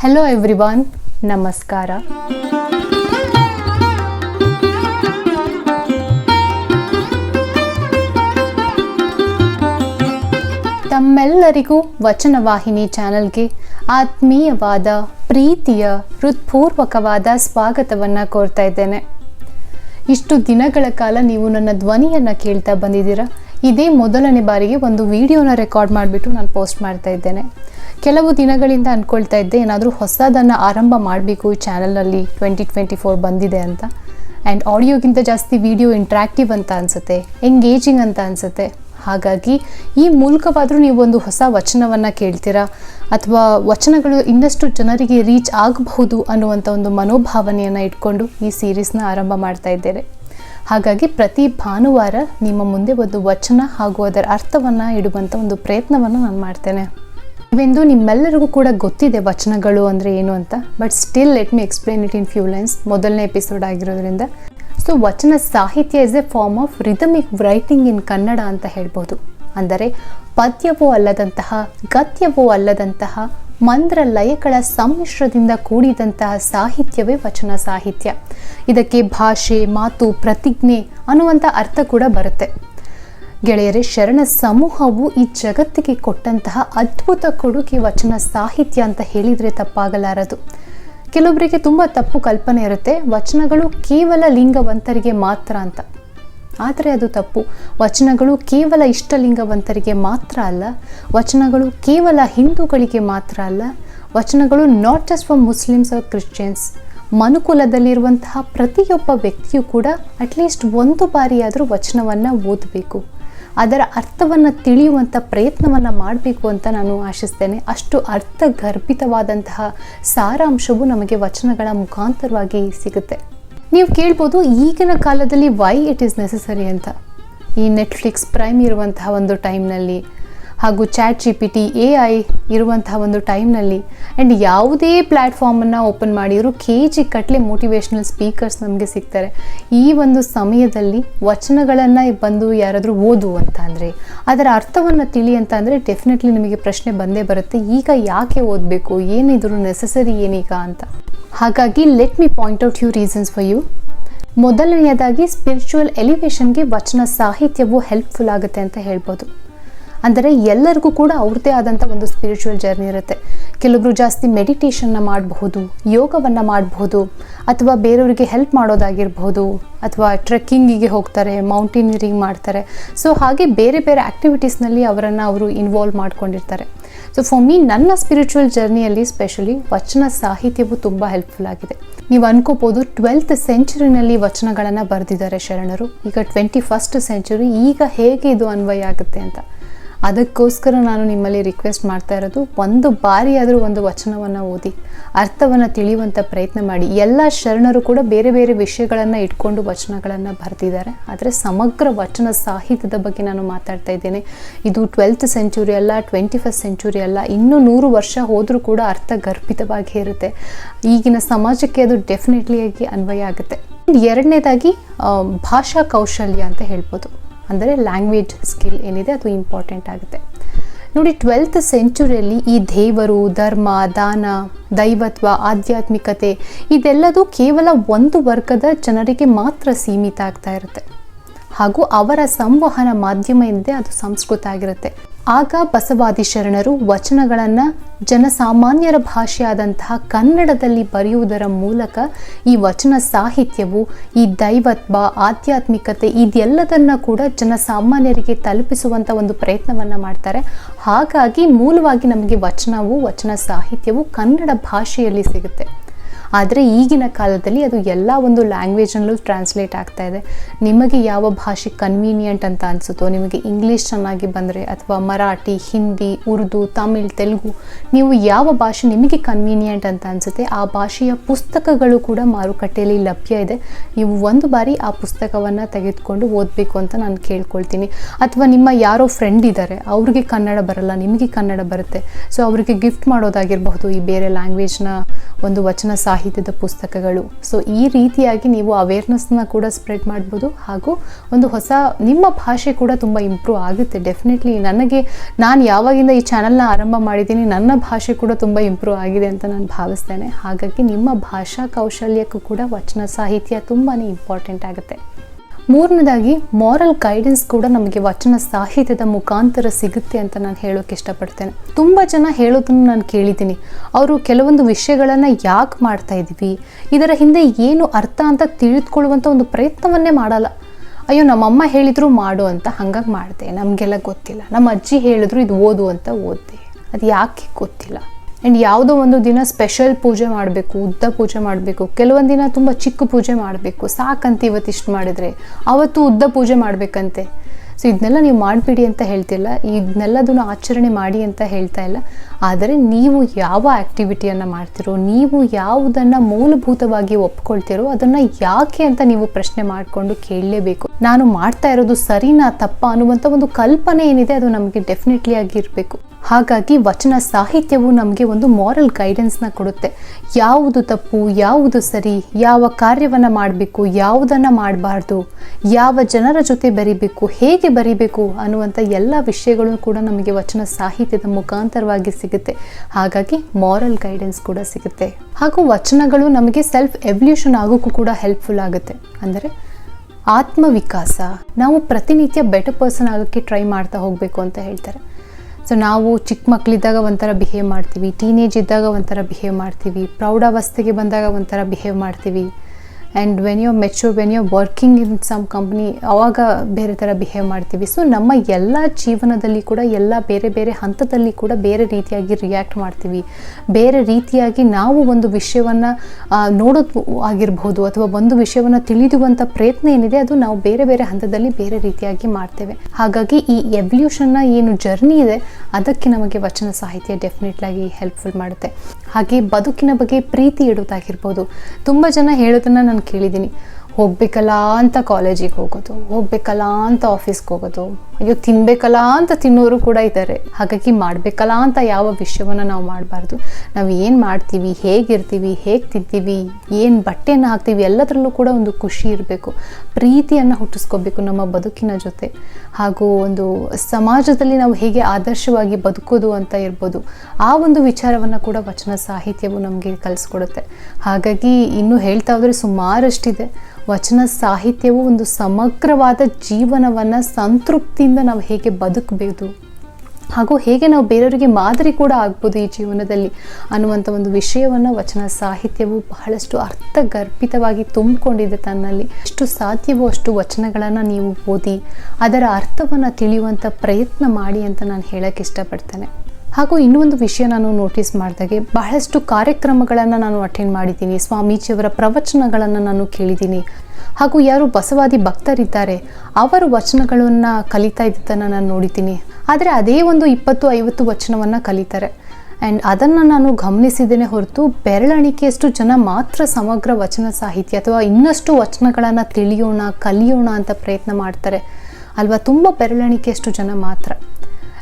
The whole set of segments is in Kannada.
ಹಲೋ ಎವ್ರಿವಾನ್ ನಮಸ್ಕಾರ ತಮ್ಮೆಲ್ಲರಿಗೂ ವಚನವಾಹಿನಿ ಚಾನೆಲ್ಗೆ ಆತ್ಮೀಯವಾದ, ಪ್ರೀತಿಯ, ಹೃತ್ಪೂರ್ವಕವಾದ ಸ್ವಾಗತವನ್ನು ಕೋರ್ತಾ ಇದ್ದೇನೆ. ಇಷ್ಟು ದಿನಗಳ ಕಾಲ ನೀವು ನನ್ನ ಧ್ವನಿಯನ್ನು ಕೇಳ್ತಾ ಬಂದಿದ್ದೀರಾ? ಇದೇ ಮೊದಲನೇ ಬಾರಿಗೆ ಒಂದು ವಿಡಿಯೋನ ರೆಕಾರ್ಡ್ ಮಾಡಿಬಿಟ್ಟು ನಾನು ಪೋಸ್ಟ್ ಮಾಡ್ತಾ ಇದ್ದೇನೆ. ಕೆಲವು ದಿನಗಳಿಂದ ಅಂದ್ಕೊಳ್ತಾ ಇದ್ದೆ, ಏನಾದರೂ ಹೊಸದನ್ನು ಆರಂಭ ಮಾಡಬೇಕು ಈ ಚಾನಲಲ್ಲಿ ಟ್ವೆಂಟಿ ಟ್ವೆಂಟಿ ಫೋರ್ ಬಂದಿದೆ ಅಂತ. ಆ್ಯಂಡ್ ಆಡಿಯೋಗಿಂತ ಜಾಸ್ತಿ ವಿಡಿಯೋ ಇಂಟ್ರಾಕ್ಟಿವ್ ಅಂತ ಅನಿಸುತ್ತೆ ಎಂಗೇಜಿಂಗ್ ಅಂತ ಅನಿಸುತ್ತೆ. ಹಾಗಾಗಿ ಈ ಮೂಲಕವಾದರೂ ನೀವು ಒಂದು ಹೊಸ ವಚನವನ್ನು ಕೇಳ್ತೀರಾ? ಅಥವಾ ವಚನಗಳು ಇನ್ನಷ್ಟು ಜನರಿಗೆ ರೀಚ್ ಆಗಬಹುದು ಅನ್ನುವಂಥ ಒಂದು ಮನೋಭಾವನೆಯನ್ನು ಇಟ್ಕೊಂಡು ಈ ಸೀರೀಸ್ನ ಆರಂಭ ಮಾಡ್ತಾ ಇದ್ದೇನೆ ಹಾಗಾಗಿ ಪ್ರತಿ ಭಾನುವಾರ ನಿಮ್ಮ ಮುಂದೆ ಒಂದು ವಚನ ಹಾಗೂ ಅದರ ಅರ್ಥವನ್ನು ಇಡುವಂಥ ಒಂದು ಪ್ರಯತ್ನವನ್ನು ನಾನು ಮಾಡ್ತೇನೆ. ಇವೆಂದು ನಿಮ್ಮೆಲ್ಲರಿಗೂ ಕೂಡ ಗೊತ್ತಿದೆ ವಚನಗಳು ಅಂದರೆ ಏನು ಅಂತ but still let me explain it in few lines ಮೊದಲನೇ ಎಪಿಸೋಡ್ ಆಗಿರೋದ್ರಿಂದ. ಸೊ ವಚನ ಸಾಹಿತ್ಯ is a form of rhythmic writing in Kannada ಅಂತ ಹೇಳ್ಬೋದು. ಅಂದರೆ ಪದ್ಯವೂ ಅಲ್ಲದಂತಹ ಗದ್ಯವೂ ಅಲ್ಲದಂತಹ ಮಂದ್ರ ಲಯಗಳ ಸಮ್ಮಿಶ್ರದಿಂದ ಕೂಡಿದಂತಹ ಸಾಹಿತ್ಯವೇ ವಚನ ಸಾಹಿತ್ಯ. ಇದಕ್ಕೆ ಭಾಷೆ, ಮಾತು, ಪ್ರತಿಜ್ಞೆ ಅನ್ನುವಂಥ ಅರ್ಥ ಕೂಡ ಬರುತ್ತೆ. ಗೆಳೆಯರೇ, ಶರಣ ಸಮೂಹವು ಈ ಜಗತ್ತಿಗೆ ಕೊಟ್ಟಂತಹ ಅದ್ಭುತ ಕೊಡುಗೆ ವಚನ ಸಾಹಿತ್ಯ ಅಂತ ಹೇಳಿದರೆ ತಪ್ಪಾಗಲಾರದು. ಕೆಲವೊಬ್ಬರಿಗೆ ತುಂಬ ತಪ್ಪು ಕಲ್ಪನೆ ಇರುತ್ತೆ. ವಚನಗಳು ಕೇವಲ ಲಿಂಗವಂತರಿಗೆ ಮಾತ್ರ ಅಂತ. ಆದರೆ ಅದು ತಪ್ಪು. ವಚನಗಳು ಕೇವಲ ಇಷ್ಟಲಿಂಗವಂತರಿಗೆ ಮಾತ್ರ ಅಲ್ಲ, ವಚನಗಳು ಕೇವಲ ಹಿಂದೂಗಳಿಗೆ ಮಾತ್ರ ಅಲ್ಲ, ವಚನಗಳು not just for Muslims or Christians ಮನುಕುಲದಲ್ಲಿರುವಂತಹ ಪ್ರತಿಯೊಬ್ಬ ವ್ಯಕ್ತಿಯು ಕೂಡ ಅಟ್ಲೀಸ್ಟ್ ಒಂದು ಬಾರಿಯಾದರೂ ವಚನವನ್ನು ಓದಬೇಕು. ಅದರ ಅರ್ಥವನ್ನು ತಿಳಿಯುವಂಥ ಪ್ರಯತ್ನವನ್ನು ಮಾಡಬೇಕು ಅಂತ ನಾನು ಆಶಿಸ್ತೇನೆ. ಅಷ್ಟು ಅರ್ಥಗರ್ಭಿತವಾದಂತಹ ಸಾರಾಂಶವು ನಮಗೆ ವಚನಗಳ ಮುಖಾಂತರವಾಗಿ ಸಿಗುತ್ತೆ. ನೀವು ಕೇಳ್ಬೋದು ಈಗಿನ ಕಾಲದಲ್ಲಿ ವೈ ಇಟ್ ಈಸ್ ನೆಸಸರಿ ಅಂತ. ಈ ನೆಟ್ಫ್ಲಿಕ್ಸ್ ಪ್ರೈಮ್ ಇರುವಂತಹ ಒಂದು ಟೈಮ್ನಲ್ಲಿ ಹಾಗೂ chat G P T A I ಇರುವಂತಹ ಒಂದು ಟೈಮ್ನಲ್ಲಿ. ಆ್ಯಂಡ್ ಯಾವುದೇ ಪ್ಲ್ಯಾಟ್ಫಾರ್ಮನ್ನು ಓಪನ್ ಮಾಡಿದರೂ K G Katle motivational speakers ನಮಗೆ ಸಿಗ್ತಾರೆ. ಈ ಒಂದು ಸಮಯದಲ್ಲಿ ವಚನಗಳನ್ನು ಬಂದು ಯಾರಾದರೂ ಓದು ಅಂತ ಅಂದರೆ, ಅದರ ಅರ್ಥವನ್ನು ತಿಳಿ ಅಂತ ಅಂದರೆ ಡೆಫಿನೆಟ್ಲಿ ನಿಮಗೆ ಪ್ರಶ್ನೆ ಬಂದೇ ಬರುತ್ತೆ, ಈಗ ಯಾಕೆ ಓದಬೇಕು, ಏನಿದ್ರು ನೆಸೆಸರಿ ಏನೀಗ ಅಂತ. ಹಾಗಾಗಿ let me point out you reasons for you ಮೊದಲನೆಯದಾಗಿ ಸ್ಪಿರಿಚುವಲ್ ಎಲಿವೇಶನ್ಗೆ ವಚನ ಸಾಹಿತ್ಯವು ಹೆಲ್ಪ್ಫುಲ್ ಆಗುತ್ತೆ ಅಂತ ಹೇಳ್ಬೋದು. ಅಂದರೆ ಎಲ್ಲರಿಗೂ ಕೂಡ ಅವ್ರದ್ದೇ ಆದಂಥ ಒಂದು ಸ್ಪಿರಿಚುವಲ್ ಜರ್ನಿ ಇರುತ್ತೆ. ಕೆಲವರು ಜಾಸ್ತಿ ಮೆಡಿಟೇಷನ್ನ ಮಾಡಬಹುದು, ಯೋಗವನ್ನು ಮಾಡಬಹುದು, ಅಥವಾ ಬೇರೆಯವರಿಗೆ ಹೆಲ್ಪ್ ಮಾಡೋದಾಗಿರ್ಬೋದು ಅಥವಾ ಟ್ರೆಕ್ಕಿಂಗಿಗೆ ಹೋಗ್ತಾರೆ ಮೌಂಟೇನಿಯರಿಂಗ್ ಮಾಡ್ತಾರೆ. ಸೊ ಹಾಗೆ ಬೇರೆ ಬೇರೆ ಆ್ಯಕ್ಟಿವಿಟೀಸ್ನಲ್ಲಿ ಅವರನ್ನು ಅವರು ಇನ್ವಾಲ್ವ್ ಮಾಡ್ಕೊಂಡಿರ್ತಾರೆ. ಸೊ ಫಾರ್ ಮೀ ನನ್ನ ಸ್ಪಿರಿಚುವಲ್ ಜರ್ನಿಯಲ್ಲಿ ಸ್ಪೆಷಲಿ ವಚನ ಸಾಹಿತ್ಯವು ತುಂಬ ಹೆಲ್ಪ್ಫುಲ್ ಆಗಿದೆ. ನೀವು ಅನ್ಕೋಬೋದು ಟ್ವೆಲ್ತ್ ಸೆಂಚುರಿನಲ್ಲಿ ವಚನಗಳನ್ನು ಬರೆದಿದ್ದಾರೆ ಶರಣರು. ಈಗ ಟ್ವೆಂಟಿ ಫಸ್ಟ್ ಸೆಂಚುರಿ ಈಗ ಹೇಗೆ ಇದು ಅನ್ವಯ ಆಗುತ್ತೆ ಅಂತ. ಅದಕ್ಕೋಸ್ಕರ ನಾನು ನಿಮ್ಮಲ್ಲಿ ರಿಕ್ವೆಸ್ಟ್ ಮಾಡ್ತಾ ಇರೋದು, ಒಂದು ಬಾರಿ ಆದರೂ ಒಂದು ವಚನವನ್ನು ಓದಿ, ಅರ್ಥವನ್ನು ತಿಳಿಯುವಂಥ ಪ್ರಯತ್ನ ಮಾಡಿ. ಎಲ್ಲ ಶರಣರು ಕೂಡ ಬೇರೆ ಬೇರೆ ವಿಷಯಗಳನ್ನು ಇಟ್ಕೊಂಡು ವಚನಗಳನ್ನು ಬರೆದಿದ್ದಾರೆ. ಆದರೆ ಸಮಗ್ರ ವಚನ ಸಾಹಿತ್ಯದ ಬಗ್ಗೆ ನಾನು ಮಾತಾಡ್ತಾ ಇದ್ದೇನೆ. ಇದು ಟ್ವೆಲ್ತ್ ಸೆಂಚುರಿ ಅಲ್ಲ ಟ್ವೆಂಟಿ ಫಸ್ಟ್ ಸೆಂಚುರಿ ಅಲ್ಲ, ಇನ್ನೂ ನೂರು ವರ್ಷ ಹೋದರೂ ಕೂಡ ಅರ್ಥ ಗರ್ಭಿತವಾಗಿ ಇರುತ್ತೆ. ಈಗಿನ ಸಮಾಜಕ್ಕೆ ಅದು ಡೆಫಿನೆಟ್ಲಿಯಾಗಿ ಅನ್ವಯ ಆಗುತ್ತೆ. ಎರಡನೇದಾಗಿ ಭಾಷಾ ಕೌಶಲ್ಯ ಅಂತ ಹೇಳ್ಬೋದು. ಅಂದರೆ ಲ್ಯಾಂಗ್ವೇಜ್ ಸ್ಕಿಲ್ ಏನಿದೆ ಅದು ಇಂಪಾರ್ಟೆಂಟ್ ಆಗುತ್ತೆ. ನೋಡಿ ಟ್ವೆಲ್ತ್ ಸೆಂಚುರಿಯಲ್ಲಿ ಈ ದೇವರು, ಧರ್ಮ, ದಾನ, ದೈವತ್ವ, ಆಧ್ಯಾತ್ಮಿಕತೆ ಇದೆಲ್ಲದು ಕೇವಲ ಒಂದು ವರ್ಗದ ಜನರಿಗೆ ಮಾತ್ರ ಸೀಮಿತ ಆಗ್ತಾ ಇರುತ್ತೆ. ಹಾಗೂ ಅವರ ಸಂವಹನ ಮಾಧ್ಯಮ ಏನಿದೆ ಅದು ಸಂಸ್ಕೃತ ಆಗಿರುತ್ತೆ. ಆಗ ಬಸವಾದಿ ಶರಣರು ವಚನಗಳನ್ನು ಜನಸಾಮಾನ್ಯರ ಭಾಷೆಯಾದಂತಹ ಕನ್ನಡದಲ್ಲಿ ಬರೆಯುವುದರ ಮೂಲಕ ಈ ವಚನ ಸಾಹಿತ್ಯವು, ಈ ದೈವತ್ವ, ಆಧ್ಯಾತ್ಮಿಕತೆ ಇದೆಲ್ಲದನ್ನ ಕೂಡ ಜನಸಾಮಾನ್ಯರಿಗೆ ತಲುಪಿಸುವಂಥ ಒಂದು ಪ್ರಯತ್ನವನ್ನು ಮಾಡ್ತಾರೆ. ಹಾಗಾಗಿ ಮೂಲವಾಗಿ ನಮಗೆ ವಚನವು, ವಚನ ಸಾಹಿತ್ಯವು ಕನ್ನಡ ಭಾಷೆಯಲ್ಲಿ ಸಿಗುತ್ತೆ. ಆದರೆ ಈಗಿನ ಕಾಲದಲ್ಲಿ ಅದು ಎಲ್ಲ ಒಂದು ಲ್ಯಾಂಗ್ವೇಜಲ್ಲೂ ಟ್ರಾನ್ಸ್ಲೇಟ್ ಆಗ್ತಾ ಇದೆ. ನಿಮಗೆ ಯಾವ ಭಾಷೆ ಕನ್ವೀನಿಯೆಂಟ್ ಅಂತ ಅನಿಸುತ್ತೋ, ನಿಮಗೆ ಇಂಗ್ಲೀಷ್ ಚೆನ್ನಾಗಿ ಬಂದರೆ ಅಥವಾ ಮರಾಠಿ, ಹಿಂದಿ, ಉರ್ದು, ತಮಿಳ್, ತೆಲುಗು, ನೀವು ಯಾವ ಭಾಷೆ ನಿಮಗೆ ಕನ್ವೀನಿಯೆಂಟ್ ಅಂತ ಅನಿಸುತ್ತೆ, ಆ ಭಾಷೆಯ ಪುಸ್ತಕಗಳು ಕೂಡ ಮಾರುಕಟ್ಟೆಯಲ್ಲಿ ಲಭ್ಯ ಇದೆ. ನೀವು ಒಂದು ಬಾರಿ ಆ ಪುಸ್ತಕವನ್ನು ತೆಗೆದುಕೊಂಡು ಓದಬೇಕು ಅಂತ ನಾನು ಕೇಳ್ಕೊಳ್ತೀನಿ. ಅಥವಾ ನಿಮ್ಮ ಯಾರೋ ಫ್ರೆಂಡ್ ಇದ್ದಾರೆ ಅವ್ರಿಗೆ ಕನ್ನಡ ಬರಲ್ಲ, ನಿಮಗೆ ಕನ್ನಡ ಬರುತ್ತೆ ಸೊ ಅವರಿಗೆ ಗಿಫ್ಟ್ ಮಾಡೋದಾಗಿರಬಹುದು ಈ ಬೇರೆ ಲ್ಯಾಂಗ್ವೇಜ್ನ ಒಂದು ವಚನ ಸಾಹಿತ್ಯದ ಪುಸ್ತಕಗಳು. ಸೊ ಈ ರೀತಿಯಾಗಿ ನೀವು ಅವೇರ್ನೆಸ್ನ ಕೂಡ ಸ್ಪ್ರೆಡ್ ಮಾಡ್ಬೋದು ಹಾಗೂ ಒಂದು ಹೊಸ ನಿಮ್ಮ ಭಾಷೆ ಕೂಡ ತುಂಬ ಇಂಪ್ರೂವ್ ಆಗುತ್ತೆ. ಡೆಫಿನೆಟ್ಲಿ ನನಗೆ, ನಾನು ಯಾವಾಗಿಂದ ಈ ಚಾನಲ್ನ ಆರಂಭ ಮಾಡಿದ್ದೀನಿ, ನನ್ನ ಭಾಷೆ ಕೂಡ ತುಂಬ ಇಂಪ್ರೂವ್ ಆಗಿದೆ ಅಂತ ನಾನು ಭಾವಿಸ್ತೇನೆ. ಹಾಗಾಗಿ ನಿಮ್ಮ ಭಾಷಾ ಕೌಶಲ್ಯಕ್ಕೂ ಕೂಡ ವಚನ ಸಾಹಿತ್ಯ ತುಂಬಾ ಇಂಪಾರ್ಟೆಂಟ್ ಆಗುತ್ತೆ. ಮೂರನೇದಾಗಿ ಮಾರಲ್ ಗೈಡೆನ್ಸ್ ಕೂಡ ನಮಗೆ ವಚನ ಸಾಹಿತ್ಯದ ಮುಖಾಂತರ ಸಿಗುತ್ತೆ ಅಂತ ನಾನು ಹೇಳೋಕೆ ಇಷ್ಟಪಡ್ತೇನೆ. ತುಂಬ ಜನ ಹೇಳೋದನ್ನು ನಾನು ಕೇಳಿದ್ದೀನಿ. ಅವರು ಕೆಲವೊಂದು ವಿಷಯಗಳನ್ನು ಯಾಕೆ ಮಾಡ್ತಾ ಇದ್ದೀವಿ, ಇದರ ಹಿಂದೆ ಏನು ಅರ್ಥ ಅಂತ ತಿಳಿದುಕೊಳ್ಳುವಂಥ ಒಂದು ಪ್ರಯತ್ನವನ್ನೇ ಮಾಡಲ್ಲ. ಅಯ್ಯೋ, ನಮ್ಮಮ್ಮ ಹೇಳಿದ್ರು ಮಾಡು ಅಂತ ಹಂಗಾಗಿ ಮಾಡಿದೆ, ನಮಗೆಲ್ಲ ಗೊತ್ತಿಲ್ಲ. ನಮ್ಮ ಅಜ್ಜಿ ಹೇಳಿದ್ರು ಇದು ಓದು ಅಂತ ಓದಿದೆ. ಅದು ಯಾಕೆ ಗೊತ್ತಿಲ್ಲ? ಆ್ಯಂಡ್ ಯಾವುದೋ ಒಂದು ದಿನ ಸ್ಪೆಷಲ್ ಪೂಜೆ ಮಾಡಬೇಕು, ಉದ್ದ ಪೂಜೆ ಮಾಡಬೇಕು, ಕೆಲವೊಂದು ದಿನ ತುಂಬ ಚಿಕ್ಕ ಪೂಜೆ ಮಾಡಬೇಕು. ಸಾಕಂತ ಇವತ್ತಿಷ್ಟು ಮಾಡಿದರೆ, ಅವತ್ತು ಉದ್ದ ಪೂಜೆ ಮಾಡಬೇಕಂತೆ. ಸೊ ಇದನ್ನೆಲ್ಲ ನೀವು ಮಾಡಿಬಿಡಿ ಅಂತ ಹೇಳ್ತಿಲ್ಲ ಇದನ್ನೆಲ್ಲದನ್ನು ಆಚರಣೆ ಮಾಡಿ ಅಂತ ಹೇಳ್ತಾ ಇಲ್ಲ. ಆದರೆ ನೀವು ಯಾವ ಆ್ಯಕ್ಟಿವಿಟಿಯನ್ನು ಮಾಡ್ತಿರೋ, ನೀವು ಯಾವುದನ್ನು ಮೂಲಭೂತವಾಗಿ ಒಪ್ಕೊಳ್ತಿರೋ, ಅದನ್ನು ಯಾಕೆ ಅಂತ ನೀವು ಪ್ರಶ್ನೆ ಮಾಡಿಕೊಂಡು ಕೇಳಲೇಬೇಕು. ನಾನು ಮಾಡ್ತಾ ಇರೋದು ಸರಿನಾ ತಪ್ಪ ಅನ್ನುವಂಥ ಒಂದು ಕಲ್ಪನೆ ಏನಿದೆ, ಅದು ನಮಗೆ ಡೆಫಿನೆಟ್ಲಿ ಆಗಿ ಇರಬೇಕು ಹಾಗಾಗಿ ವಚನ ಸಾಹಿತ್ಯವು ನಮಗೆ ಒಂದು ಮಾರಲ್ ಗೈಡೆನ್ಸ್ನ ಕೊಡುತ್ತೆ. ಯಾವುದು ತಪ್ಪು, ಯಾವುದು ಸರಿ, ಯಾವ ಕಾರ್ಯವನ್ನು ಮಾಡಬೇಕು, ಯಾವುದನ್ನು ಮಾಡಬಾರ್ದು, ಯಾವ ಜನರ ಜೊತೆ ಬರಿಬೇಕು, ಹೇಗೆ ಬರಿಬೇಕು ಅನ್ನುವಂಥ ಎಲ್ಲ ವಿಷಯಗಳು ಕೂಡ ನಮಗೆ ವಚನ ಸಾಹಿತ್ಯದ ಮುಖಾಂತರವಾಗಿ ಸಿಗುತ್ತೆ. ಹಾಗಾಗಿ ಮಾರಲ್ ಗೈಡೆನ್ಸ್ ಕೂಡ ಸಿಗುತ್ತೆ. ಹಾಗೂ ವಚನಗಳು ನಮಗೆ ಸೆಲ್ಫ್ ಎವಲ್ಯೂಷನ್ ಆಗೋಕ್ಕೂ ಕೂಡ ಹೆಲ್ಪ್ಫುಲ್ ಆಗುತ್ತೆ. ಅಂದರೆ ಆತ್ಮವಿಕಾಸ. ನಾವು ಪ್ರತಿನಿತ್ಯ ಬೆಟರ್ ಪರ್ಸನ್ ಆಗೋಕ್ಕೆ ಟ್ರೈ ಮಾಡ್ತಾ ಹೋಗಬೇಕು ಅಂತ ಹೇಳ್ತಾರೆ. ಸೊ ನಾವು ಚಿಕ್ಕ ಮಕ್ಕಳಿದ್ದಾಗ ಒಂಥರ ಬಿಹೇವ್ ಮಾಡ್ತೀವಿ ಟೀನೇಜ್ ಇದ್ದಾಗ ಒಂಥರ ಬಿಹೇವ್ ಮಾಡ್ತೀವಿ ಪ್ರೌಢಾವಸ್ಥೆಗೆ ಬಂದಾಗ ಒಂಥರ ಬಿಹೇವ್ ಮಾಡ್ತೀವಿ. And when you mature when you working in some company ಅವಾಗ ಬೇರೆ ಥರ ಬಿಹೇವ್ ಮಾಡ್ತೀವಿ. ಸೊ ನಮ್ಮ ಎಲ್ಲ ಜೀವನದಲ್ಲಿ ಕೂಡ, ಎಲ್ಲ ಬೇರೆ ಬೇರೆ ಹಂತದಲ್ಲಿ ಕೂಡ ಬೇರೆ ರೀತಿಯಾಗಿ ರಿಯಾಕ್ಟ್ ಮಾಡ್ತೀವಿ. ಬೇರೆ ರೀತಿಯಾಗಿ ನಾವು ಒಂದು ವಿಷಯವನ್ನು ನೋಡೋದು ಆಗಿರ್ಬೋದು ಅಥವಾ ಒಂದು ವಿಷಯವನ್ನು ತಿಳಿದುವಂಥ ಪ್ರಯತ್ನ ಏನಿದೆ, ಅದು ನಾವು ಬೇರೆ ಬೇರೆ ಹಂತದಲ್ಲಿ ಬೇರೆ ರೀತಿಯಾಗಿ ಮಾಡ್ತೇವೆ. ಹಾಗಾಗಿ ಈ ಎವಲ್ಯೂಷನ್ನ ಏನು ಜರ್ನಿ ಇದೆ, ಅದಕ್ಕೆ ನಮಗೆ ವಚನ ಸಾಹಿತ್ಯ ಡೆಫಿನೆಟ್ಲಾಗಿ ಹೆಲ್ಪ್ಫುಲ್ ಮಾಡುತ್ತೆ. ಹಾಗೆ ಬದುಕಿನ ಬಗ್ಗೆ ಪ್ರೀತಿ ಇಡೋದಾಗಿರ್ಬೋದು ತುಂಬ ಜನ ಹೇಳೋದನ್ನು ನಾನು ಕೇಳಿದ್ದೀನಿ. ಹೋಗ್ಬೇಕಲ್ಲ ಅಂತ ಕಾಲೇಜಿಗೆ ಹೋಗೋದು, ಹೋಗ್ಬೇಕಲ್ಲ ಅಂತ ಆಫೀಸ್ಗೆ ಹೋಗೋದು ಅಯ್ಯೋ, ತಿನ್ಬೇಕಲ್ಲ ಅಂತ ತಿನ್ನೋರು ಕೂಡ ಇದ್ದಾರೆ. ಹಾಗಾಗಿ ಮಾಡಬೇಕಲ್ಲ ಅಂತ ಯಾವ ವಿಷಯವನ್ನು ನಾವು ಮಾಡಬಾರ್ದು. ನಾವು ಏನು ಮಾಡ್ತೀವಿ, ಹೇಗಿರ್ತೀವಿ, ಹೇಗೆ ತಿಂತೀವಿ, ಏನು ಬಟ್ಟೆಯನ್ನು ಹಾಕ್ತೀವಿ, ಎಲ್ಲದರಲ್ಲೂ ಕೂಡ ಒಂದು ಖುಷಿ ಇರಬೇಕು. ಪ್ರೀತಿಯನ್ನು ಹುಟ್ಟಿಸ್ಕೋಬೇಕು ನಮ್ಮ ಬದುಕಿನ ಜೊತೆ. ಹಾಗೂ ಒಂದು ಸಮಾಜದಲ್ಲಿ ನಾವು ಹೇಗೆ ಆದರ್ಶವಾಗಿ ಬದುಕೋದು ಅಂತ ಇರ್ಬೋದು, ಆ ಒಂದು ವಿಚಾರವನ್ನು ಕೂಡ ವಚನ ಸಾಹಿತ್ಯವು ನಮಗೆ ಕಲಿಸ್ಕೊಡುತ್ತೆ. ಹಾಗಾಗಿ ಇನ್ನೂ ಹೇಳ್ತಾ ಹೋದರೆ ಸುಮಾರಷ್ಟಿದೆ. ವಚನ ಸಾಹಿತ್ಯವು ಒಂದು ಸಮಗ್ರವಾದ ಜೀವನವನ್ನು ಸಂತೃಪ್ತಿಯಿಂದ ನಾವು ಹೇಗೆ ಬದುಕಬೇಕು ಹಾಗೂ ಹೇಗೆ ನಾವು ಬೇರೆಯವರಿಗೆ ಮಾದರಿ ಕೂಡ ಆಗ್ಬೋದು ಈ ಜೀವನದಲ್ಲಿ ಅನ್ನುವಂಥ ಒಂದು ವಿಷಯವನ್ನು ವಚನ ಸಾಹಿತ್ಯವು ಬಹಳಷ್ಟು ಅರ್ಥಗರ್ಭಿತವಾಗಿ ತುಂಬಿಕೊಂಡಿದೆ ತನ್ನಲ್ಲಿ. ಎಷ್ಟು ಸಾಧ್ಯವೋ ಅಷ್ಟು ವಚನಗಳನ್ನು ನೀವು ಓದಿ ಅದರ ಅರ್ಥವನ್ನು ತಿಳಿಯುವಂಥ ಪ್ರಯತ್ನ ಮಾಡಿ ಅಂತ ನಾನು ಹೇಳೋಕ್ಕೆ ಇಷ್ಟಪಡ್ತೇನೆ. ಹಾಗೂ ಇನ್ನೂ ಒಂದು ವಿಷಯ ನಾನು ನೋಟಿಸ್ ಮಾಡಿದಾಗೆ ಬಹಳಷ್ಟು ಕಾರ್ಯಕ್ರಮಗಳನ್ನು ನಾನು ಅಟೆಂಡ್ ಮಾಡಿದ್ದೀನಿ. ಸ್ವಾಮೀಜಿಯವರ ಪ್ರವಚನಗಳನ್ನು ನಾನು ಕೇಳಿದ್ದೀನಿ. ಹಾಗೂ ಯಾರು ಬಸವಾದಿ ಭಕ್ತರಿದ್ದಾರೆ, ಅವರ ವಚನಗಳನ್ನು ಕಲಿತಾ ಇದ್ದನ್ನು ನಾನು ನೋಡಿದ್ದೀನಿ. ಆದರೆ ಅದೇ ಒಂದು ಇಪ್ಪತ್ತು ಐವತ್ತು ವಚನವನ್ನು ಕಲಿತಾರೆ. ಆ್ಯಂಡ್ ಅದನ್ನು ನಾನು ಗಮನಿಸಿದ್ದೇನೆ ಹೊರತು ಬೆರಳಣಿಕೆಯಷ್ಟು ಜನ ಮಾತ್ರ ಸಮಗ್ರ ವಚನ ಸಾಹಿತ್ಯ ಅಥವಾ ಇನ್ನಷ್ಟು ವಚನಗಳನ್ನು ತಿಳಿಯೋಣ, ಕಲಿಯೋಣ ಅಂತ ಪ್ರಯತ್ನ ಮಾಡ್ತಾರೆ. ಅಲ್ವಾ? ತುಂಬ ಬೆರಳಣಿಕೆಯಷ್ಟು ಜನ ಮಾತ್ರ.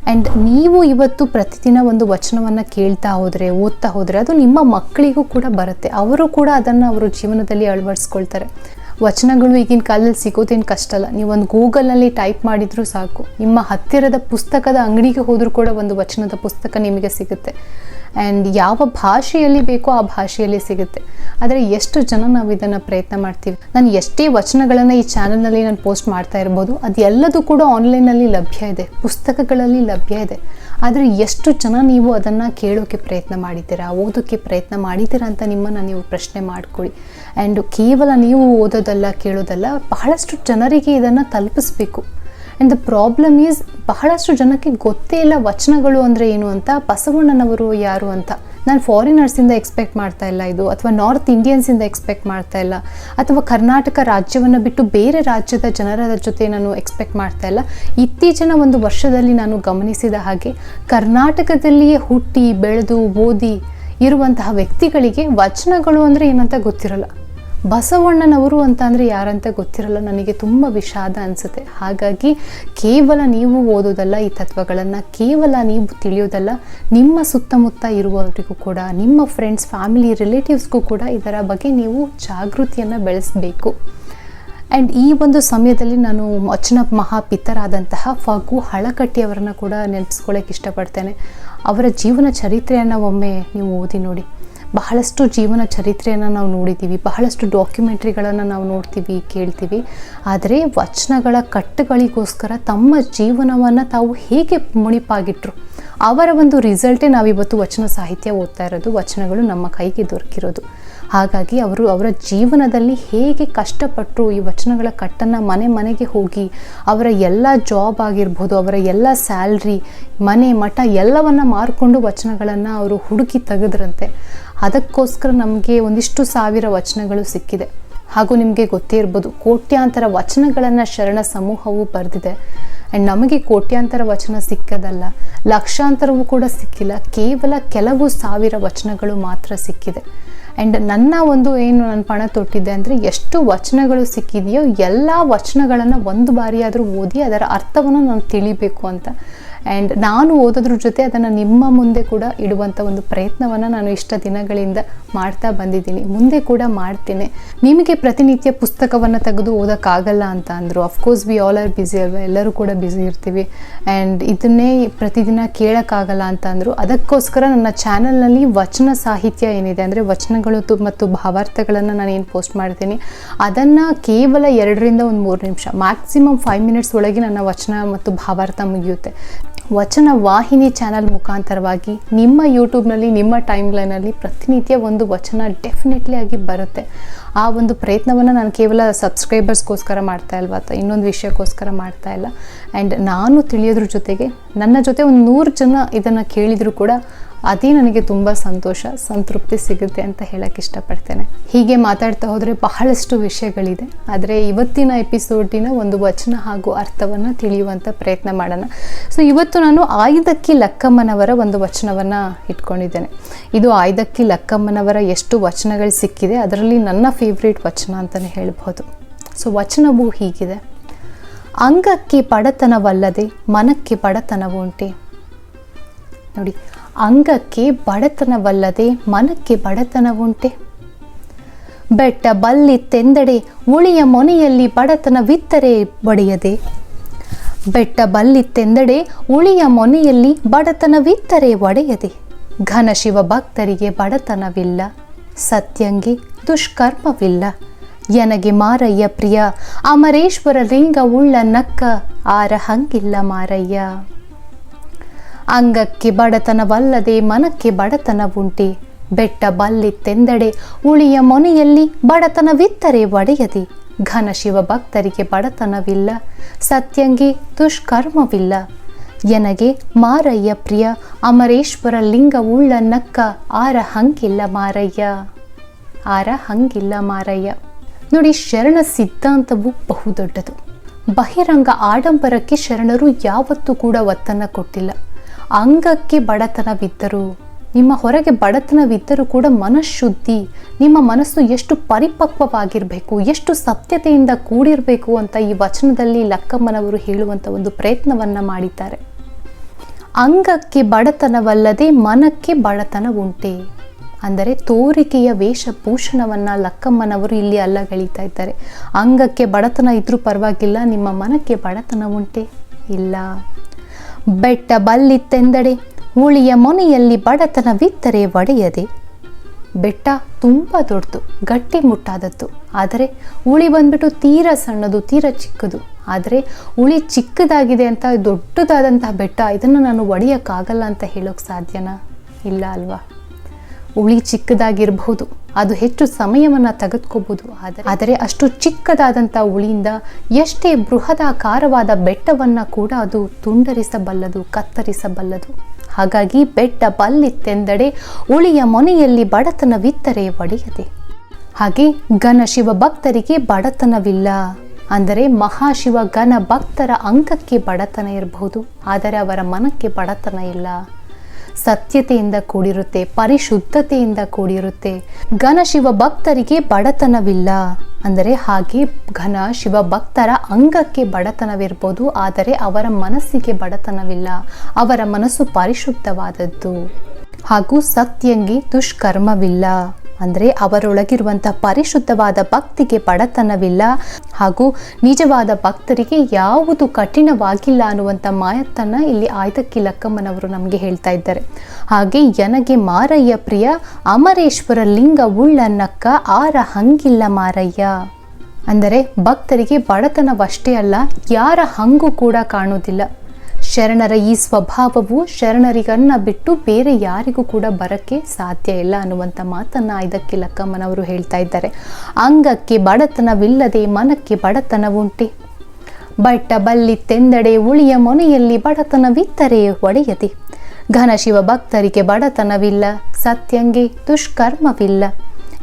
ಆ್ಯಂಡ್ ನೀವು ಇವತ್ತು ಪ್ರತಿದಿನ ಒಂದು ವಚನವನ್ನು ಕೇಳ್ತಾ ಹೋದರೆ, ಓದ್ತಾ ಹೋದರೆ ಅದು ನಿಮ್ಮ ಮಕ್ಕಳಿಗೂ ಕೂಡ ಬರುತ್ತೆ. ಅವರು ಕೂಡ ಅದನ್ನು ಅವರು ಜೀವನದಲ್ಲಿ ಅಳವಡಿಸ್ಕೊಳ್ತಾರೆ. ವಚನಗಳು ಈಗಿನ ಕಾಲದಲ್ಲಿ ಸಿಗೋದೇನು ಕಷ್ಟ ಅಲ್ಲ. ನೀವು ಒಂದು ಗೂಗಲ್ನಲ್ಲಿ ಟೈಪ್ ಮಾಡಿದರೂ ಸಾಕು. ನಿಮ್ಮ ಹತ್ತಿರದ ಪುಸ್ತಕದ ಅಂಗಡಿಗೆ ಹೋದರೂ ಕೂಡ ಒಂದು ವಚನದ ಪುಸ್ತಕ ನಿಮಗೆ ಸಿಗುತ್ತೆ. ಆ್ಯಂಡ್ ಯಾವ ಭಾಷೆಯಲ್ಲಿ ಬೇಕೋ ಆ ಭಾಷೆಯಲ್ಲಿ ಸಿಗುತ್ತೆ. ಆದರೆ ಎಷ್ಟು ಜನ ನಾವು ಇದನ್ನು ಪ್ರಯತ್ನ ಮಾಡ್ತೀವಿ. ನಾನು ಎಷ್ಟೇ ವಚನಗಳನ್ನು ಈ ಚಾನಲ್ನಲ್ಲಿ ನಾನು ಪೋಸ್ಟ್ ಮಾಡ್ತಾ ಇರ್ಬೋದು, ಅದು ಎಲ್ಲದೂ ಕೂಡ ಆನ್ಲೈನಲ್ಲಿ ಲಭ್ಯ ಇದೆ. ಪುಸ್ತಕಗಳಲ್ಲಿ ಲಭ್ಯ ಇದೆ. ಆದರೆ ಎಷ್ಟು ಜನ ನೀವು ಅದನ್ನು ಕೇಳೋಕ್ಕೆ ಪ್ರಯತ್ನ ಮಾಡಿದ್ದೀರಾ ಓದೋಕ್ಕೆ ಪ್ರಯತ್ನ ಮಾಡಿದ್ದೀರಾ ಅಂತ ನಿಮ್ಮನ್ನು ನೀವು ಪ್ರಶ್ನೆ ಮಾಡ್ಕೊಳ್ಳಿ. ಆ್ಯಂಡ್ ಕೇವಲ ನೀವು ಓದೋದಲ್ಲ, ಕೇಳೋದಲ್ಲ, ಬಹಳಷ್ಟು ಜನರಿಗೆ ಇದನ್ನು ತಲುಪಿಸ್ಬೇಕು. ಆ್ಯಂಡ್ ದ ಪ್ರಾಬ್ಲಮ್ ಈಸ್ ಬಹಳಷ್ಟು ಜನಕ್ಕೆ ಗೊತ್ತೇ ಇಲ್ಲ ವಚನಗಳು ಅಂದರೆ ಏನು ಅಂತ, ಬಸವಣ್ಣನವರು ಯಾರು ಅಂತ. ನಾನು ಫಾರಿನರ್ಸಿಂದ ಎಕ್ಸ್ಪೆಕ್ಟ್ ಮಾಡ್ತಾ ಇಲ್ಲ ಇದು, ಅಥವಾ ನಾರ್ತ್ ಇಂಡಿಯನ್ಸಿಂದ ಎಕ್ಸ್ಪೆಕ್ಟ್ ಮಾಡ್ತಾ ಇಲ್ಲ, ಅಥವಾ ಕರ್ನಾಟಕ ರಾಜ್ಯವನ್ನು ಬಿಟ್ಟು ಬೇರೆ ರಾಜ್ಯದ ಜನರ ಜೊತೆ ನಾನು ಎಕ್ಸ್ಪೆಕ್ಟ್ ಮಾಡ್ತಾ ಇಲ್ಲ. ಇತ್ತೀಚಿನ ಒಂದು ವರ್ಷದಲ್ಲಿ ನಾನು ಗಮನಿಸಿದ ಹಾಗೆ, ಕರ್ನಾಟಕದಲ್ಲಿಯೇ ಹುಟ್ಟಿ, ಬೆಳೆದು, ಓದಿ ಇರುವಂತಹ ವ್ಯಕ್ತಿಗಳಿಗೆ ವಚನಗಳು ಅಂದರೆ ಏನಂತ ಗೊತ್ತಿರಲ್ಲ. ಬಸವಣ್ಣನವರು ಅಂತ ಅಂದರೆ ಯಾರಂತ ಗೊತ್ತಿರಲ್ಲ, ನನಗೆ ತುಂಬ ವಿಷಾದ ಅನಿಸುತ್ತೆ. ಹಾಗಾಗಿ ಕೇವಲ ನೀವು ಓದೋದಲ್ಲ ಈ ತತ್ವಗಳನ್ನು, ಕೇವಲ ನೀವು ತಿಳಿಯೋದಲ್ಲ, ನಿಮ್ಮ ಸುತ್ತಮುತ್ತ ಇರುವವರಿಗೂ ಕೂಡ, ನಿಮ್ಮ ಫ್ರೆಂಡ್ಸ್ ಫ್ಯಾಮಿಲಿ ರಿಲೇಟಿವ್ಸ್ಗೂ ಕೂಡ ಇದರ ಬಗ್ಗೆ ನೀವು ಜಾಗೃತಿಯನ್ನು ಬೆಳೆಸಬೇಕು. ಆ್ಯಂಡ್ ಈ ಒಂದು ಸಮಯದಲ್ಲಿ ನಾನು ಅಚ್ಚನ ಮಹಾಪಿತರಾದಂತಹ ಫಗು ಹಳಕಟ್ಟಿಯವರನ್ನು ಕೂಡ ನೆನೆಸ್ಕೊಳ್ಳೋಕೆ ಇಷ್ಟಪಡ್ತೇನೆ. ಅವರ ಜೀವನ ಚರಿತ್ರೆಯನ್ನು ಒಮ್ಮೆ ನೀವು ಓದಿ ನೋಡಿ. ಬಹಳಷ್ಟು ಜೀವನ ಚರಿತ್ರೆಯನ್ನು ನಾವು ನೋಡಿದ್ದೀವಿ ಬಹಳಷ್ಟು ಡಾಕ್ಯುಮೆಂಟ್ರಿಗಳನ್ನು ನಾವು ನೋಡ್ತೀವಿ, ಕೇಳ್ತೀವಿ. ಆದರೆ ವಚನಗಳ ಕಟ್ಟುಗಳಿಗೋಸ್ಕರ ತಮ್ಮ ಜೀವನವನ್ನು ತಾವು ಹೇಗೆ ಮುಣಿಪಾಗಿಟ್ರು? ಅವರ ಒಂದು ರಿಸಲ್ಟೇ ನಾವಿವತ್ತು ವಚನ ಸಾಹಿತ್ಯ ಓದ್ತಾ ಇರೋದು, ವಚನಗಳು ನಮ್ಮ ಕೈಗೆ ದೊರಕಿರೋದು. ಹಾಗಾಗಿ ಅವರು ಅವರ ಜೀವನದಲ್ಲಿ ಹೇಗೆ ಕಷ್ಟಪಟ್ಟರು ಈ ವಚನಗಳ ಕಟ್ಟನ್ನು ಮನೆ ಮನೆಗೆ ಹೋಗಿ ಅವರ ಎಲ್ಲ ಜಾಬ್ ಆಗಿರ್ಬೋದು, ಅವರ ಎಲ್ಲ ಸ್ಯಾಲ್ರಿ, ಮನೆ, ಮಠ ಎಲ್ಲವನ್ನು ಮಾರಿಕೊಂಡು ವಚನಗಳನ್ನು ಅವರು ಹುಡುಕಿ ತೆಗೆದ್ರಂತೆ. ಅದಕ್ಕೋಸ್ಕರ ನಮಗೆ ಒಂದಿಷ್ಟು ಸಾವಿರ ವಚನಗಳು ಸಿಕ್ಕಿದೆ. ಹಾಗೂ ನಿಮಗೆ ಗೊತ್ತೇ ಇರ್ಬೋದು ಕೋಟ್ಯಾಂತರ ವಚನಗಳನ್ನು ಶರಣ ಸಮೂಹವು ಬರೆದಿದೆ. ಆ್ಯಂಡ್ ನಮಗೆ ಕೋಟ್ಯಾಂತರ ವಚನ ಸಿಕ್ಕದಲ್ಲ, ಲಕ್ಷಾಂತರವೂ ಕೂಡ ಸಿಕ್ಕಿಲ್ಲ, ಕೇವಲ ಕೆಲವು ಸಾವಿರ ವಚನಗಳು ಮಾತ್ರ ಸಿಕ್ಕಿದೆ. ಆ್ಯಂಡ್ ನನ್ನ ಒಂದು ಏನು ನನ್ನ ಪಣ ತೊಟ್ಟಿದ್ದೆ ಅಂದರೆ, ಎಷ್ಟು ವಚನಗಳು ಸಿಕ್ಕಿದೆಯೋ, ಎಲ್ಲ ವಚನಗಳನ್ನು ಒಂದು ಬಾರಿಯಾದರೂ ಓದಿ ಅದರ ಅರ್ಥವನ್ನು ನಾನು ತಿಳಿಬೇಕು ಅಂತ. ಆ್ಯಂಡ್ ನಾನು ಓದೋದ್ರ ಜೊತೆ ಅದನ್ನು ನಿಮ್ಮ ಮುಂದೆ ಕೂಡ ಇಡುವಂಥ ಒಂದು ಪ್ರಯತ್ನವನ್ನು ನಾನು ಇಷ್ಟ ದಿನಗಳಿಂದ ಮಾಡ್ತಾ ಬಂದಿದ್ದೀನಿ. ಮುಂದೆ ಕೂಡ ಮಾಡ್ತೇನೆ. ನಿಮಗೆ ಪ್ರತಿನಿತ್ಯ ಪುಸ್ತಕವನ್ನು ತೆಗೆದು ಓದೋಕ್ಕಾಗಲ್ಲ ಅಂತ ಅಂದರು. Of course we all are busy ಅಲ್ವಾ ಎಲ್ಲರೂ ಕೂಡ ಬ್ಯುಸಿ ಇರ್ತೀವಿ. ಆ್ಯಂಡ್ ಇದನ್ನೇ ಪ್ರತಿದಿನ ಕೇಳೋಕ್ಕಾಗಲ್ಲ ಅಂತ ಅಂದರು. ಅದಕ್ಕೋಸ್ಕರ ನನ್ನ ಚಾನಲ್ನಲ್ಲಿ ವಚನ ಸಾಹಿತ್ಯ ಏನಿದೆ, ಅಂದರೆ ವಚನಗಳು ಮತ್ತು ಭಾವಾರ್ಥಗಳನ್ನು ನಾನು ಏನು ಪೋಸ್ಟ್ ಮಾಡ್ತೀನಿ, ಅದನ್ನು ಕೇವಲ ಎರಡರಿಂದ ಒಂದು ಮೂರು ನಿಮಿಷ ಮ್ಯಾಕ್ಸಿಮಮ್ ಫೈವ್ ಮಿನಿಟ್ಸ್ ಒಳಗೆ ನನ್ನ ವಚನ ಮತ್ತು ಭಾವಾರ್ಥ ಮುಗಿಯುತ್ತೆ. ವಚನ ವಾಹಿನಿ ಚಾನಲ್ ಮುಖಾಂತರವಾಗಿ ನಿಮ್ಮ ಯೂಟ್ಯೂಬ್ನಲ್ಲಿ, ನಿಮ್ಮ ಟೈಮ್ ಲೈನಲ್ಲಿ ಪ್ರತಿನಿತ್ಯ ಒಂದು ವಚನ ಡೆಫಿನೆಟ್ಲಿ ಆಗಿ ಬರುತ್ತೆ. ಆ ಒಂದು ಪ್ರಯತ್ನವನ್ನು ನಾನು ಕೇವಲ ಸಬ್ಸ್ಕ್ರೈಬರ್ಸ್ಗೋಸ್ಕರ ಮಾಡ್ತಾ ಇಲ್ವಾ? ಅಥವಾ ಇನ್ನೊಂದು ವಿಷಯಕ್ಕೋಸ್ಕರ ಮಾಡ್ತಾ ಇಲ್ಲ? ಆ್ಯಂಡ್ ನಾನು ತಿಳಿಯೋದ್ರ ಜೊತೆಗೆ ನನ್ನ ಜೊತೆ ಒಂದು ನೂರು ಜನ ಇದನ್ನು ಕೇಳಿದರೂ ಕೂಡ ಅದೇ ನನಗೆ ತುಂಬ ಸಂತೋಷ, ಸಂತೃಪ್ತಿ ಸಿಗುತ್ತೆ ಅಂತ ಹೇಳಕ್ಕೆ ಇಷ್ಟಪಡ್ತೇನೆ. ಹೀಗೆ ಮಾತಾಡ್ತಾ ಹೋದರೆ ಬಹಳಷ್ಟು ವಿಷಯಗಳಿದೆ. ಆದರೆ ಇವತ್ತಿನ ಎಪಿಸೋಡಿನ ಒಂದು ವಚನ ಹಾಗೂ ಅರ್ಥವನ್ನು ತಿಳಿಯುವಂಥ ಪ್ರಯತ್ನ ಮಾಡೋಣ. ಸೊ ಇವತ್ತು ನಾನು ಆಯ್ದಕ್ಕಿ ಲಕ್ಕಮ್ಮನವರ ಒಂದು ವಚನವನ್ನು ಇಟ್ಕೊಂಡಿದ್ದೇನೆ. ಇದು ಆಯ್ದಕ್ಕಿ ಲಕ್ಕಮ್ಮನವರ ಎಷ್ಟು ವಚನಗಳು ಸಿಕ್ಕಿದೆ, ಅದರಲ್ಲಿ ನನ್ನ ಫೇವ್ರೇಟ್ ವಚನ ಅಂತಲೇ ಹೇಳ್ಬೋದು ಸೊ ವಚನವು ಹೀಗಿದೆ. ಅಂಗಕ್ಕೆ ಬಡತನವಲ್ಲದೆ ಮನಕ್ಕೆ ಬಡತನವುಂಟೆ. ನೋಡಿ ಅಂಗಕ್ಕೆ ಬಡತನವಲ್ಲದೆ ಮನಕ್ಕೆ ಬಡತನವುಂಟೆ. ಬೆಟ್ಟ ಬಲ್ಲಿತ್ತೆಂದಡೆ ಉಳಿಯ ಮೊನೆಯಲ್ಲಿ ಬಡತನವಿತ್ತರೆ ಒಡೆಯದೆ ಬೆಟ್ಟ ಬಲ್ಲಿತ್ತೆಂದಡೆ ಉಳಿಯ ಮೊನೆಯಲ್ಲಿ ಬಡತನವಿತ್ತರೆ ಒಡೆಯದೆ. ಘನ ಶಿವ ಭಕ್ತರಿಗೆ ಬಡತನವಿಲ್ಲ, ಸತ್ಯಂಗೆ ದುಷ್ಕರ್ಮವಿಲ್ಲ. ಎನಗೆ ಮಾರಯ್ಯ ಪ್ರಿಯ, ಅಮರೇಶ್ವರ ಲಿಂಗ ಉಳ್ಳ ನಕ್ಕ ಆರ ಹಂಗಿಲ್ಲ ಮಾರಯ್ಯ. ಅಂಗಕ್ಕೆ ಬಡತನವಲ್ಲದೆ ಮನಕ್ಕೆ ಬಡತನವುಂಟೆ. ಬೆಟ್ಟ ಬಲ್ಲಿತ್ತೆಂದಡೆ ಉಳಿಯ ಮೊನೆಯಲ್ಲಿ ಬಡತನವಿತ್ತರೆ ಒಡೆಯದೆ. ಘನ ಶಿವ ಭಕ್ತರಿಗೆ ಬಡತನವಿಲ್ಲ, ಸತ್ಯಂಗೆ ದುಷ್ಕರ್ಮವಿಲ್ಲ. ಎನಗೆ ಮಾರಯ್ಯ ಪ್ರಿಯ, ಅಮರೇಶ್ವರ ಲಿಂಗ ಉಳ್ಳ ನಕ್ಕ ಆರ ಹಂಗಿಲ್ಲ ಮಾರಯ್ಯ. ಆರ ಹಂಗಿಲ್ಲ ಮಾರಯ್ಯ. ನೋಡಿ, ಶರಣ ಸಿದ್ಧಾಂತವು ಬಹುದೊಡ್ಡದು. ಬಹಿರಂಗ ಆಡಂಬರಕ್ಕೆ ಶರಣರು ಯಾವತ್ತೂ ಕೂಡ ಒತ್ತನ್ನು ಕೊಟ್ಟಿಲ್ಲ. ಅಂಗಕ್ಕೆ ಬಡತನವಿದ್ದರೂ ನಿಮ್ಮ ಹೊರಗೆ ಬಡತನವಿದ್ದರೂ ಕೂಡ ಮನಃಶುದ್ಧಿ, ನಿಮ್ಮ ಮನಸ್ಸು ಎಷ್ಟು ಪರಿಪಕ್ವವಾಗಿರಬೇಕು, ಎಷ್ಟು ಸತ್ಯತೆಯಿಂದ ಕೂಡಿರಬೇಕು ಅಂತ ಈ ವಚನದಲ್ಲಿ ಲಕ್ಕಮ್ಮನವರು ಹೇಳುವಂಥ ಒಂದು ಪ್ರಯತ್ನವನ್ನು ಮಾಡಿದ್ದಾರೆ. ಅಂಗಕ್ಕೆ ಬಡತನವಲ್ಲದೆ ಮನಕ್ಕೆ ಬಡತನ ಉಂಟೆ? ಅಂದರೆ ತೋರಿಕೆಯ ವೇಷಭೂಷಣವನ್ನು ಲಕ್ಕಮ್ಮನವರು ಇಲ್ಲಿ ಅಲ್ಲಗಳಿತಾ ಇದ್ದಾರೆ. ಅಂಗಕ್ಕೆ ಬಡತನ ಇದ್ದರೂ ಪರವಾಗಿಲ್ಲ, ನಿಮ್ಮ ಮನಕ್ಕೆ ಬಡತನ ಉಂಟೆ? ಇಲ್ಲ. ಬೆಟ್ಟ ಬಲ್ಲಿತ್ತೆಂದಡೆ, ಉಳಿಯ ಮೊನೆಯಲ್ಲಿ ಬಡತನವಿದ್ದರೆ ಒಡೆಯದೆ. ಬೆಟ್ಟ ತುಂಬ ದೊಡ್ಡದು, ಗಟ್ಟಿ ಮುಟ್ಟಾದದ್ದು. ಆದರೆ ಉಳಿ ಬಂದ್ಬಿಟ್ಟು ತೀರ ಸಣ್ಣದು, ತೀರ ಚಿಕ್ಕದು. ಆದರೆ ಉಳಿ ಚಿಕ್ಕದಾಗಿದೆ ಅಂತ, ದೊಡ್ಡದಾದಂತಹ ಬೆಟ್ಟ, ಇದನ್ನು ನಾನು ಒಡೆಯೋಕ್ಕಾಗಲ್ಲ ಅಂತ ಹೇಳೋಕ್ಕೆ ಸಾಧ್ಯನಾ? ಇಲ್ಲ ಅಲ್ವಾ? ಉಳಿ ಚಿಕ್ಕದಾಗಿರಬಹುದು, ಅದು ಹೆಚ್ಚು ಸಮಯವನ್ನು ತೆಗೆದುಕೋಬಹುದು ಆದರೆ ಆದರೆ ಅಷ್ಟು ಚಿಕ್ಕದಾದಂಥ ಉಳಿಯಿಂದ ಎಷ್ಟೇ ಬೃಹದಾಕಾರವಾದ ಬೆಟ್ಟವನ್ನು ಕೂಡ ಅದು ತುಂಡರಿಸಬಲ್ಲದು, ಕತ್ತರಿಸಬಲ್ಲದು. ಹಾಗಾಗಿ ಬೆಟ್ಟ ಬಲ್ಲಿತ್ತೆಂದಡೆ ಉಳಿಯ ಮೊನೆಯಲ್ಲಿ ಬಡತನವಿತ್ತರೆ ಒಡೆಯದೆ. ಹಾಗೆ ಘನ ಶಿವ ಭಕ್ತರಿಗೆ ಬಡತನವಿಲ್ಲ. ಅಂದರೆ ಮಹಾಶಿವ ಘನ ಭಕ್ತರ ಅಂಕಕ್ಕೆ ಬಡತನ ಇರಬಹುದು, ಆದರೆ ಅವರ ಮನಕ್ಕೆ ಬಡತನ ಇಲ್ಲ. ಸತ್ಯತೆಯಿಂದ ಕೂಡಿರುತ್ತೆ, ಪರಿಶುದ್ಧತೆಯಿಂದ ಕೂಡಿರುತ್ತೆ. ಘನ ಶಿವ ಭಕ್ತರಿಗೆ ಬಡತನವಿಲ್ಲ. ಅಂದರೆ ಹಾಗೆ ಘನ ಶಿವ ಭಕ್ತರ ಅಂಗಕ್ಕೆ ಬಡತನವಿರ್ಬೋದು, ಆದರೆ ಅವರ ಮನಸ್ಸಿಗೆ ಬಡತನವಿಲ್ಲ. ಅವರ ಮನಸ್ಸು ಪರಿಶುದ್ಧವಾದದ್ದು. ಹಾಗೂ ಸತ್ಯಂಗೆ ದುಷ್ಕರ್ಮವಿಲ್ಲ. ಅಂದರೆ ಅವರೊಳಗಿರುವಂಥ ಪರಿಶುದ್ಧವಾದ ಭಕ್ತಿಗೆ ಬಡತನವಿಲ್ಲ ಹಾಗೂ ನಿಜವಾದ ಭಕ್ತರಿಗೆ ಯಾವುದು ಕಠಿಣವಾಗಿಲ್ಲ ಅನ್ನುವಂಥ ಮಾಯತ್ತನ್ನು ಇಲ್ಲಿ ಆಯ್ದಕ್ಕಿ ಲಕ್ಕಮ್ಮನವರು ನಮಗೆ ಹೇಳ್ತಾ ಇದ್ದಾರೆ. ಹಾಗೆ ನನಗೆ ಮಾರಯ್ಯ ಪ್ರಿಯ, ಅಮರೇಶ್ವರ ಲಿಂಗ ಉಳ್ಳನ್ನಕ್ಕ ಆರ ಹಂಗಿಲ್ಲ ಮಾರಯ್ಯ. ಅಂದರೆ ಭಕ್ತರಿಗೆ ಬಡತನವಷ್ಟೇ ಅಲ್ಲ, ಯಾರ ಹಂಗು ಕೂಡ ಕಾಣುವುದಿಲ್ಲ. ಶರಣರ ಈ ಸ್ವಭಾವವು ಶರಣರಿಗನ್ನ ಬಿಟ್ಟು ಬೇರೆ ಯಾರಿಗೂ ಕೂಡ ಬರಕ್ಕೆ ಸಾಧ್ಯ ಇಲ್ಲ ಅನ್ನುವಂಥ ಮಾತನ್ನು ಇದಕ್ಕೆ ಲಕ್ಕಮ್ಮನವರು ಹೇಳ್ತಾ ಇದ್ದಾರೆ. ಅಂಗಕ್ಕೆ ಬಡತನವಿಲ್ಲದೆ ಮನಕ್ಕೆ ಬಡತನವುಂಟೆ. ಬಟ್ಟ, ಬಲ್ಲಿ, ತೆಂದಡೆ, ಉಳಿಯ ಮೊನೆಯಲ್ಲಿ ಬಡತನವಿತ್ತರೆ ಒಡೆಯದೆ. ಘನಶಿವ ಭಕ್ತರಿಗೆ ಬಡತನವಿಲ್ಲ, ಸತ್ಯಂಗೆ ದುಷ್ಕರ್ಮವಿಲ್ಲ.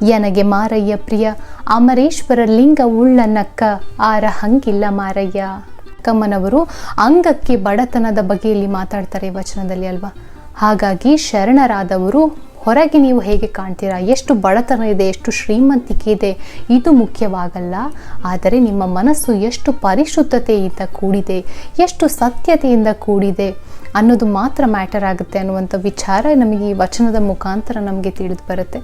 ಎನಗೆ ಮಾರಯ್ಯ ಪ್ರಿಯ, ಅಮರೇಶ್ವರ ಲಿಂಗ ಉಳ್ಳನಕ್ಕ, ಆರ ಹಂಗಿಲ್ಲ ಮಾರಯ್ಯ. ಕಮ್ಮನವರು ಅಂಗಕ್ಕೆ ಬಡತನದ ಬಗೆಯಲ್ಲಿ ಮಾತಾಡ್ತಾರೆ ವಚನದಲ್ಲಿ ಅಲ್ವಾ? ಹಾಗಾಗಿ ಶರಣರಾದವರು, ಹೊರಗೆ ನೀವು ಹೇಗೆ ಕಾಣ್ತೀರಾ? ಎಷ್ಟು ಬಡತನ ಇದೆ, ಎಷ್ಟು ಶ್ರೀಮಂತಿಕೆ ಇದೆ, ಇದು ಮುಖ್ಯವಾಗಲ್ಲ. ಆದರೆ ನಿಮ್ಮ ಮನಸ್ಸು ಎಷ್ಟು ಪರಿಶುದ್ಧತೆಯಿಂದ ಕೂಡಿದೆ, ಎಷ್ಟು ಸತ್ಯತೆಯಿಂದ ಕೂಡಿದೆ ಅನ್ನೋದು ಮಾತ್ರ ಮ್ಯಾಟರ್ ಆಗುತ್ತೆ ಅನ್ನುವಂಥ ವಿಚಾರ ನಮಗೆ ಈ ವಚನದ ಮುಖಾಂತರ ನಮಗೆ ತಿಳಿದು ಬರುತ್ತೆ.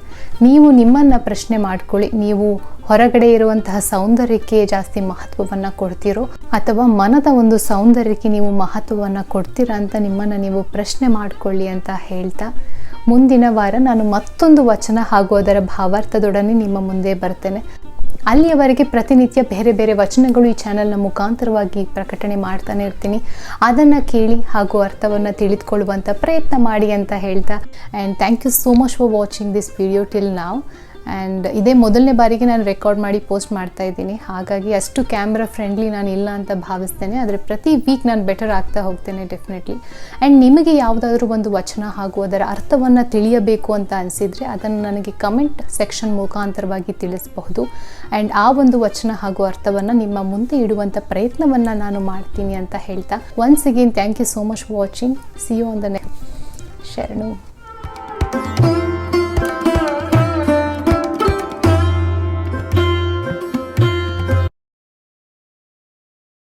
ನೀವು ನಿಮ್ಮನ್ನು ಪ್ರಶ್ನೆ ಮಾಡ್ಕೊಳ್ಳಿ, ನೀವು ಹೊರಗಡೆ ಇರುವಂತಹ ಸೌಂದರ್ಯಕ್ಕೆ ಜಾಸ್ತಿ ಮಹತ್ವವನ್ನು ಕೊಡ್ತೀರೋ ಅಥವಾ ಮನದ ಒಂದು ಸೌಂದರ್ಯಕ್ಕೆ ನೀವು ಮಹತ್ವವನ್ನು ಕೊಡ್ತೀರಾ ಅಂತ ನಿಮ್ಮನ್ನು ನೀವು ಪ್ರಶ್ನೆ ಮಾಡಿಕೊಳ್ಳಿ ಅಂತ ಹೇಳ್ತಾ ಮುಂದಿನ ವಾರ ನಾನು ಮತ್ತೊಂದು ವಚನ ಹಾಗೂ ಅದರ ಭಾವಾರ್ಥದೊಡನೆ ನಿಮ್ಮ ಮುಂದೆ ಬರ್ತೇನೆ. ಅಲ್ಲಿಯವರೆಗೆ ಪ್ರತಿನಿತ್ಯ ಬೇರೆ ಬೇರೆ ವಚನಗಳು ಈ ಚಾನಲ್ನ ಮುಖಾಂತರವಾಗಿ ಪ್ರಕಟಣೆ ಮಾಡ್ತಾನೆ ಇರ್ತೀನಿ. ಅದನ್ನು ಕೇಳಿ ಹಾಗೂ ಅರ್ಥವನ್ನು ತಿಳಿದುಕೊಳ್ಳುವಂಥ ಪ್ರಯತ್ನ ಮಾಡಿ ಅಂತ ಹೇಳ್ತಾ. And thank you so much for watching this video till ನಾವು ಆ್ಯಂಡ್ ಇದೇ ಮೊದಲನೇ ಬಾರಿಗೆ ನಾನು ರೆಕಾರ್ಡ್ ಮಾಡಿ ಪೋಸ್ಟ್ ಮಾಡ್ತಾ ಇದ್ದೀನಿ. ಹಾಗಾಗಿ ಅಷ್ಟು ಕ್ಯಾಮ್ರಾ ಫ್ರೆಂಡ್ಲಿ ನಾನು ಇಲ್ಲ ಅಂತ ಭಾವಿಸ್ತೇನೆ. ಆದರೆ ಪ್ರತಿ ವೀಕ್ ನಾನು ಬೆಟರ್ ಆಗ್ತಾ ಹೋಗ್ತೇನೆ ಡೆಫಿನೆಟ್ಲಿ ಆ್ಯಂಡ್ ನಿಮಗೆ ಯಾವುದಾದ್ರೂ ಒಂದು ವಚನ ಹಾಗೂ ಅದರ ಅರ್ಥವನ್ನು ತಿಳಿಯಬೇಕು ಅಂತ ಅನಿಸಿದರೆ ಅದನ್ನು ನನಗೆ ಕಮೆಂಟ್ ಸೆಕ್ಷನ್ ಮುಖಾಂತರವಾಗಿ ತಿಳಿಸಬಹುದು. ಆ್ಯಂಡ್ ಆ ಒಂದು ವಚನ ಹಾಗೂ ಅರ್ಥವನ್ನು ನಿಮ್ಮ ಮುಂದೆ ಇಡುವಂಥ ಪ್ರಯತ್ನವನ್ನು ನಾನು ಮಾಡ್ತೀನಿ ಅಂತ ಹೇಳ್ತಾ once again thank you so much watching see you on the next ಶರಣು.